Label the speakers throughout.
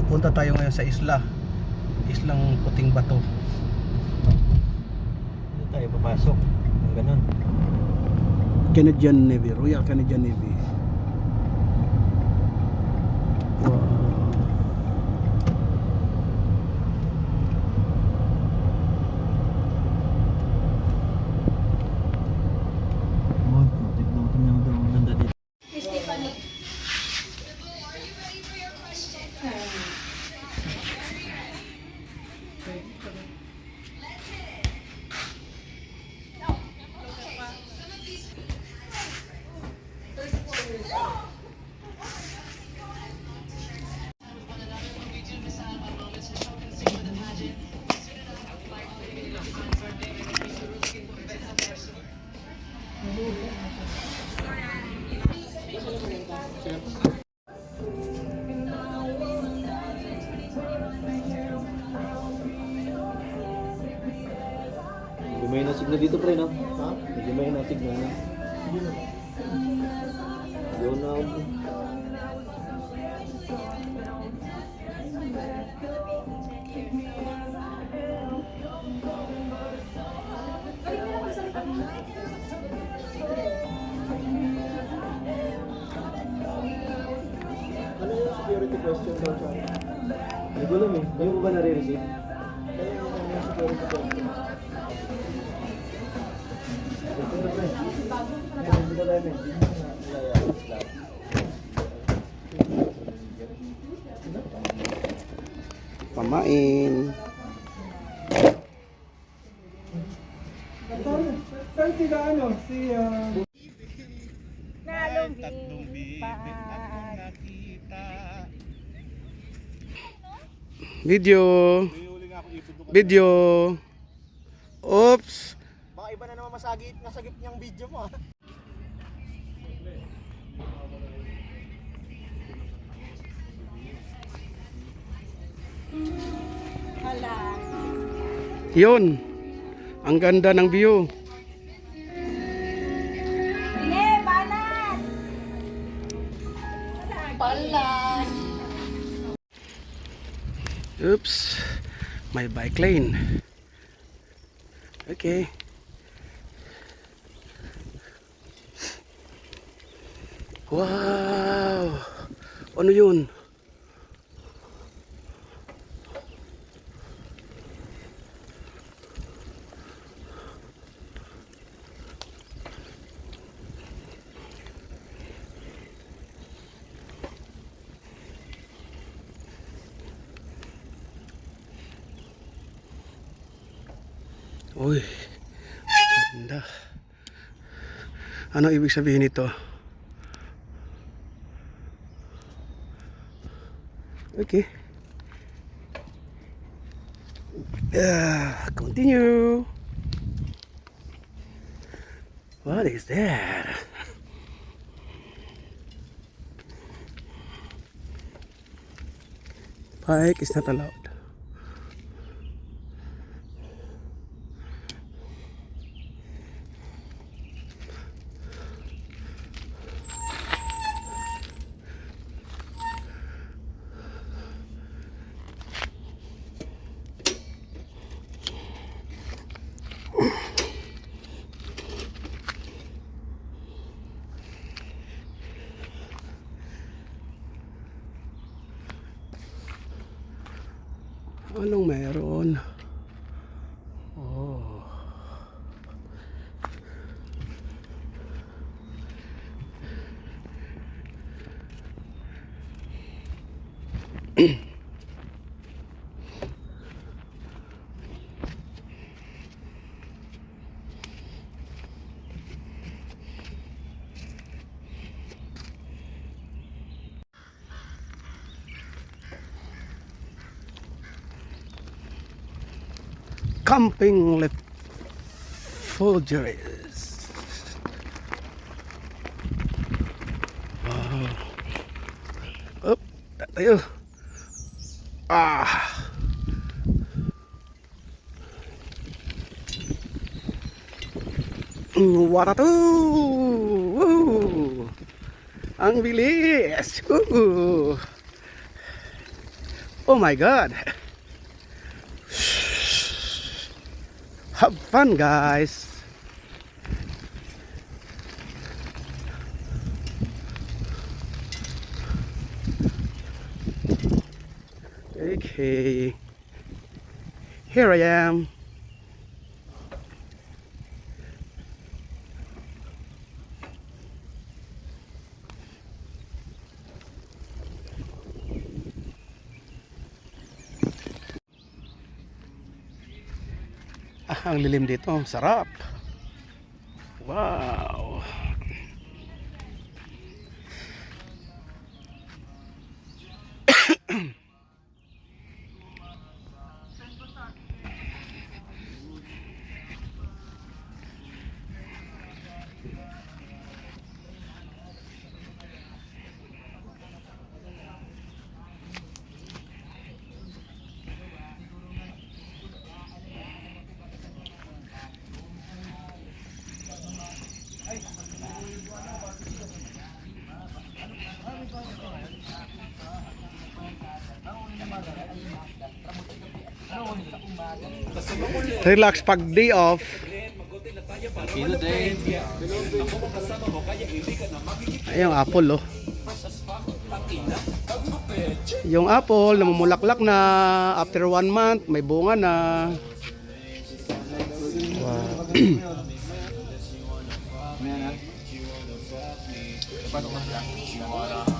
Speaker 1: pupunta tayo ngayon sa isla. Islang Puting Bato.
Speaker 2: Dito tayo papasok. Ang ganun.
Speaker 1: Canadian Navy, Royal Canadian Navy. Wow.
Speaker 2: Pre no? Ha? Medyo may nasig na. Yun na ako.
Speaker 3: Ano yung security question daw akin?
Speaker 2: Hindi ko alam eh. Hindi ko ba nare-receive?
Speaker 3: Ano yung security question?
Speaker 1: Pamain.
Speaker 3: Saan sila ano? Si ah...
Speaker 1: Video. Video. Oops.
Speaker 3: Baka iba na naman masagit, nasagip niyang video mo ah.
Speaker 1: Yun. Ang ganda ng view. Oops. My bike lane. Okay. Wow. Ano yun? Uy. Ganda. Ano ibig sabihin nito? Okay. Yeah, continue. What is that? Bike is not allowed. Anong meron? Oh. Camping left Folgers. Wow. Up, tayo. Ah. Watatu! Woo! Ang bilis! Woo! Oh my god. Have fun guys. Okay. Here I am. Ang lilim dito. Sarap. Wow. Relax pag day off. Ay, yung apple oh. Yung apple namumulaklak na after one month may bunga na. Wow.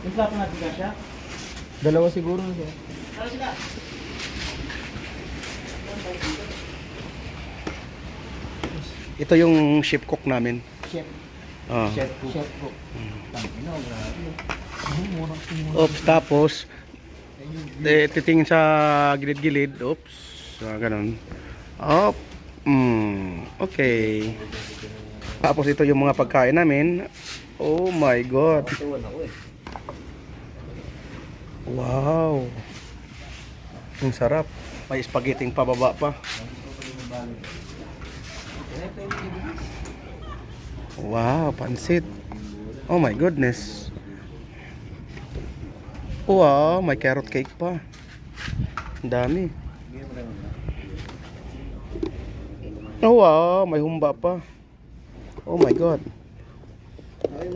Speaker 1: Yung
Speaker 2: plato natin ka siya?
Speaker 3: Dalawa siguro siya.
Speaker 1: Ito yung ship cook namin.
Speaker 3: Chef.
Speaker 1: Oh.
Speaker 3: Chef cook. Chef cook. Grabe. Mura
Speaker 1: Oops, tapos eh, titingin sa gilid-gilid. Oops. Ah, ganun. Op. Mm, okay. Tapos ito yung mga pagkain namin. Oh my god.
Speaker 3: Tuwan ako eh.
Speaker 1: Wow. Ang sarap. May spaghetti pababa pa. Wow, pansit. Oh my goodness. Wow, may carrot cake pa. Ang dami. Oh wow, may humba pa. Oh my god.
Speaker 3: Ay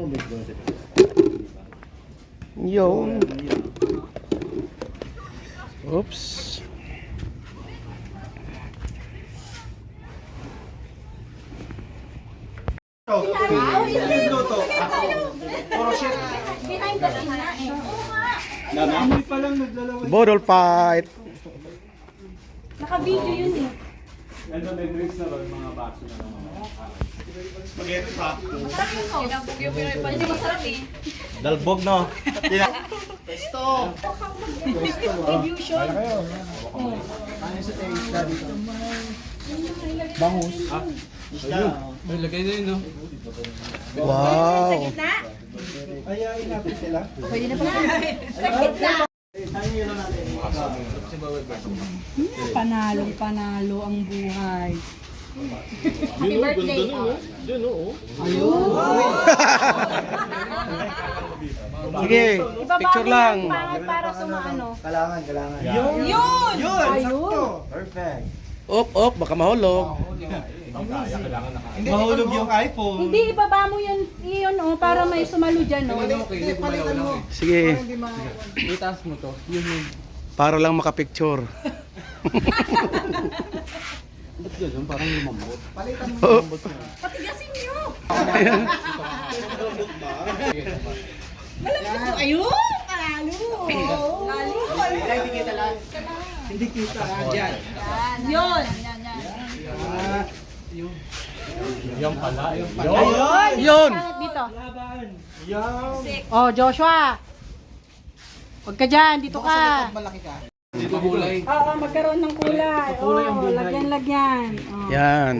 Speaker 3: mo big doon siya.
Speaker 1: Yo. Oops.
Speaker 4: Behind the scene na eh.
Speaker 3: Amoy pa lang naglalawa.
Speaker 1: Bodol fight.
Speaker 4: Naka-video yun eh. Hindi masarap eh.
Speaker 2: Dalbog no?
Speaker 4: Review show.
Speaker 3: Ano sa tayo isla dito? Bangus.
Speaker 1: Wow.
Speaker 4: Na?
Speaker 3: Ayain natin sila.
Speaker 4: Pwede na pala. Sakit na.
Speaker 5: Panalong panalo ang buhay.
Speaker 4: Happy birthday.
Speaker 1: Sige, picture lang.
Speaker 4: yung pangit para sumaano.
Speaker 3: Kalangan, kalangan.
Speaker 4: Yun!
Speaker 3: Yun!
Speaker 4: Ayun.
Speaker 3: Sakto! Perfect.
Speaker 1: Op, op, baka mahulog.
Speaker 2: Mahulog yung iPhone.
Speaker 4: Hindi, ibaba mo yun, yun oh, para may sumalo dyan oh.
Speaker 3: Palitan mo.
Speaker 1: Sige.
Speaker 2: Itaas mo to. Yun yun.
Speaker 1: para lang makapicture.
Speaker 2: Ba't ganun? Parang lumambot.
Speaker 3: Palitan mo.
Speaker 1: Oh,
Speaker 4: Patigasin nyo! Ayun! Panalo!
Speaker 3: Hindi kita. Ah, dyan.
Speaker 4: Yun!
Speaker 3: Ah,
Speaker 2: Yan pala. Yan pala.
Speaker 4: Ayun!
Speaker 1: Yun!
Speaker 4: Pangit dito.
Speaker 3: Yan.
Speaker 4: Oh, Joshua! Huwag ka dyan, dito ka.
Speaker 3: Malaki ka.
Speaker 4: Oo, magkaroon ng kulay. Oo, lagyan-lagyan. Oo.
Speaker 1: Yan.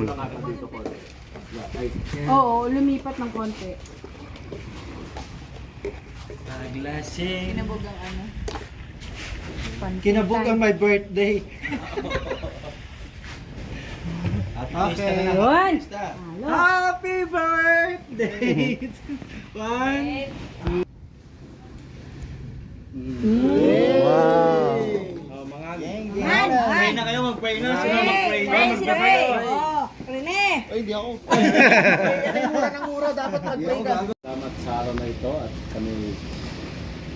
Speaker 4: Oo, lumipat ng konti.
Speaker 3: Naglasing.
Speaker 4: Kinabog ang ano.
Speaker 3: Kinabog ang my birthday. Okay.
Speaker 4: Yun.
Speaker 3: Happy birthday! One.
Speaker 1: Wow.
Speaker 3: Oh, mga gang, gang. Pray na kayo, mag-pray na. Sino mag-pray na?
Speaker 4: Pray, sino pray?
Speaker 3: Oh,
Speaker 4: Rene.
Speaker 6: Salamat sa araw na ito at kami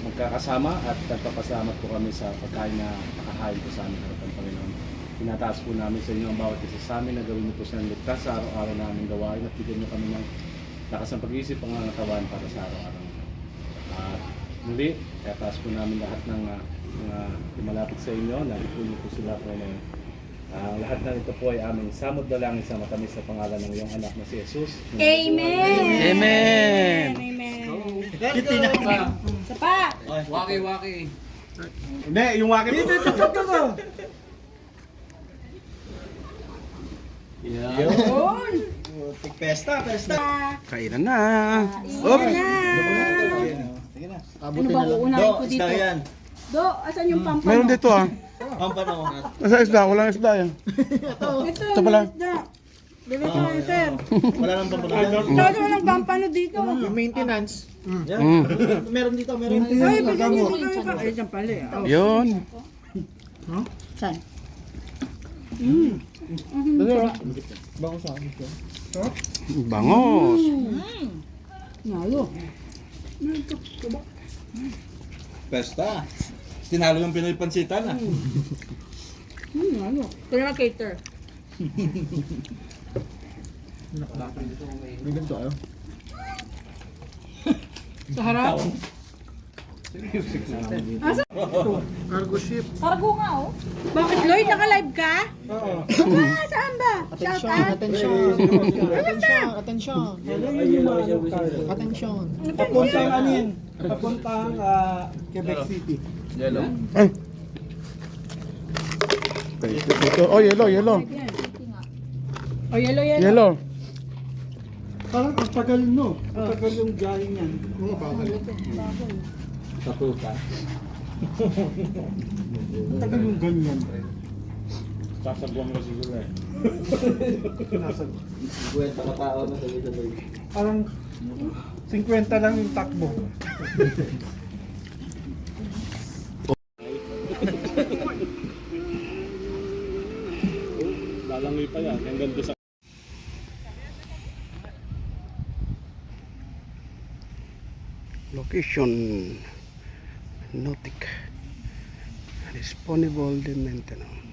Speaker 6: magkakasama at nagpapasalamat po kami sa pagkain na nakahain po sa aming harapan Panginoon. Tinataas po namin sa inyo ang bawat isa sa amin na gawin niyo po silang ligtas sa araw-araw namin gawain at bigyan niyo kami ng lakas ng pag-iisip ang katawan para sa araw-araw. At muli, tataas po namin lahat ng ah, mga lumalapit sa inyo, lagi po niyo po sila po na ang lahat ng ito po ay aming samod dalangin sa matamis na pangalan ng iyong anak na si Jesus.
Speaker 4: Amen.
Speaker 1: Amen.
Speaker 4: Amen.
Speaker 3: Kiti na pa.
Speaker 4: Isa pa.
Speaker 3: Hindi, yung wakit. Dito, dito, dito.
Speaker 4: Yun.
Speaker 3: Tik pesta, pesta.
Speaker 1: Kainan na. Oops.
Speaker 4: na.
Speaker 3: Sige na.
Speaker 4: Ano ba uunahin ko
Speaker 3: Do,
Speaker 4: dito?
Speaker 3: isda yan.
Speaker 4: Do, asan yung pampano?
Speaker 1: Meron dito ah.
Speaker 3: Ang pano.
Speaker 1: Nasa isda, walang isda yan.
Speaker 4: Ito,
Speaker 1: Ito pala.
Speaker 4: isda. Bebe ko lang, sir.
Speaker 3: Wala nang pampano.
Speaker 4: Ito, walang pampano dito.
Speaker 3: Yung maintenance. Yan.
Speaker 1: Mm.
Speaker 3: Meron dito, meron dito.
Speaker 4: Ay, bigyan niyo ko kayo. Ay, dyan pala eh. Oh.
Speaker 1: Yun.
Speaker 4: Saan?
Speaker 3: Akin.
Speaker 1: Bangos.
Speaker 4: Nalo.
Speaker 3: Pesta. Tinalo yung Pinoy pansitan ah.
Speaker 4: Hmm, nalo. Ito na cater.
Speaker 3: May ganito ayo.
Speaker 4: Sa harap.
Speaker 3: Cargo ship.
Speaker 4: Cargo nga oh. Bakit Lloyd? Naka-live ka?
Speaker 3: Oo.
Speaker 4: Ah, saan ba? Shout out.
Speaker 2: Attention! Attention! Attention! Attention!
Speaker 3: Papuntang ano yan? Papuntang ah, Quebec City.
Speaker 1: Ay. Okay, Dito. Oh, yellow, yellow.
Speaker 4: Oh, yellow, yellow.
Speaker 1: Yellow.
Speaker 3: Parang ang tagal no. Ang tagal yung biyahe niyan. Oo, bakal.
Speaker 6: Tatuta.
Speaker 3: Ang tagal yung ganyan.
Speaker 6: Sasabuhan ko siguro eh.
Speaker 3: Nasa... Parang 50 lang yung takbo.
Speaker 6: pa yan. Hanggang doon sa
Speaker 1: Location. Nautic. Disponible de maintenance.